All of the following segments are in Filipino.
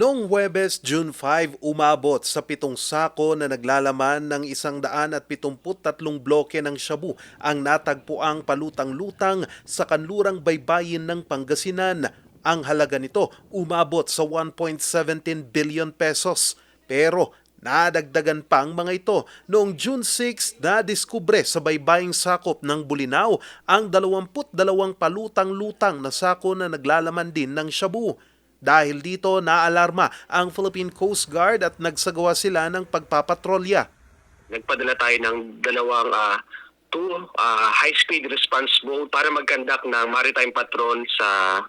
Noong Huwebes, June 5, umabot sa pitong sako na naglalaman ng isang daan at pitumput tatlong bloke ng shabu ang natagpuang palutang-lutang sa kanlurang baybayin ng Pangasinan. Ang halaga nito umabot sa 1.17 billion pesos. Pero Nadagdagan pa ang mga ito. Noong June 6, nadiskubre sa baybaying sakop ng Bulinaw ang 22 palutang-lutang na sako na naglalaman din ng shabu. Dahil dito, naalarma ang Philippine Coast Guard at nagsagawa sila ng pagpapatrolya. nagpadala tayo ng dalawang ah, two ah, high-speed response boat para mag-conduct ng maritime patrol sa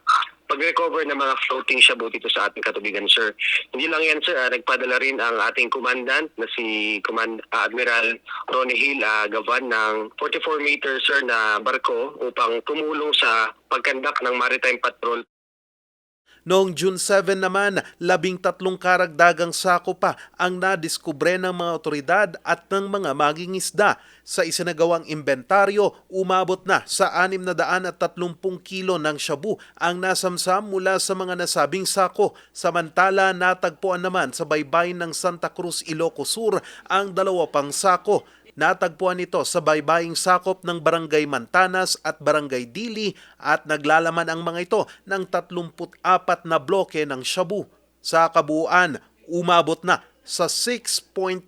pag-recover ng mga floating shabu dito sa ating katubigan, sir. Hindi lang yan, sir. ah, nagpadala rin ang ating commandant na si Command, ah, Admiral Ronnie Hill ah, Gavan ng 44 meter, sir, na barko upang tumulong sa pag-conduct ng maritime patrol Noong June 7 naman, labing tatlong karagdagang sako pa ang nadiskubre ng mga otoridad at ng mga mangingisda. Sa isinagawang inventaryo, umabot na sa 630 kilo ng shabu ang nasamsam mula sa mga nasabing sako. Samantala, natagpuan naman sa baybayin ng Santa Cruz, Ilocos Sur ang dalawa pang sako. Natagpuan ito sa baybaying sakop ng Barangay Mantanas at Barangay Dili at naglalaman ang mga ito ng 34 na bloke ng shabu. Sa kabuuan, umabot na sa 6.8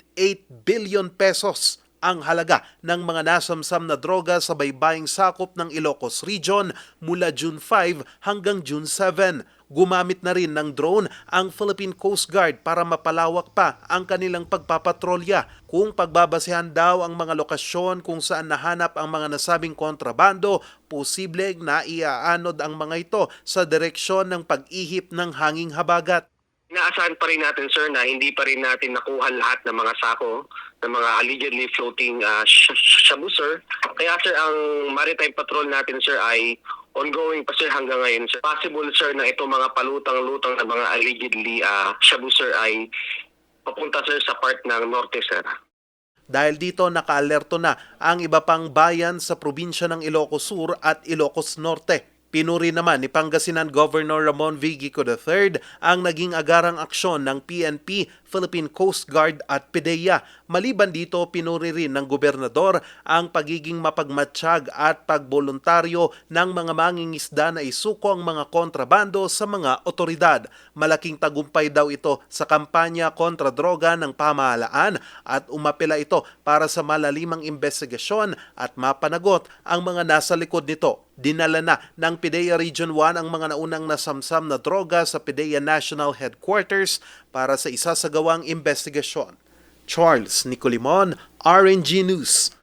billion pesos ang halaga ng mga nasamsam na droga sa baybaying sakop ng Ilocos Region mula June 5 hanggang June 7. Gumamit na rin ng drone ang Philippine Coast Guard para mapalawak pa ang kanilang pagpapatrolya. Kung pagbabasehan daw ang mga lokasyon kung saan nahanap ang mga nasabing kontrabando, posible na iaanod ang mga ito sa direksyon ng pag-ihip ng hanging habagat. Inaasahan pa rin natin sir na hindi pa rin natin nakuha lahat ng mga sako ng mga allegedly floating uh, sh- sh- shabu sir. Kaya sir ang maritime patrol natin sir ay ongoing pa sir hanggang ngayon sir. Possible sir na itong mga palutang-lutang na mga allegedly uh, shabu sir ay papunta sir sa part ng norte sir. Dahil dito nakaalerto na ang iba pang bayan sa probinsya ng Ilocos Sur at Ilocos Norte. Pinuri naman ni Pangasinan Governor Ramon V. Gico III ang naging agarang aksyon ng PNP, Philippine Coast Guard at PDEA. Maliban dito, pinuri rin ng gobernador ang pagiging mapagmatsyag at pagboluntaryo ng mga mangingisda na isuko ang mga kontrabando sa mga otoridad. Malaking tagumpay daw ito sa kampanya kontra droga ng pamahalaan at umapela ito para sa malalimang investigasyon at mapanagot ang mga nasa likod nito. Dinala na ng PIDEA Region 1 ang mga naunang nasamsam na droga sa PIDEA National Headquarters para sa isasagawang investigasyon. Charles Nicolimon, RNG News.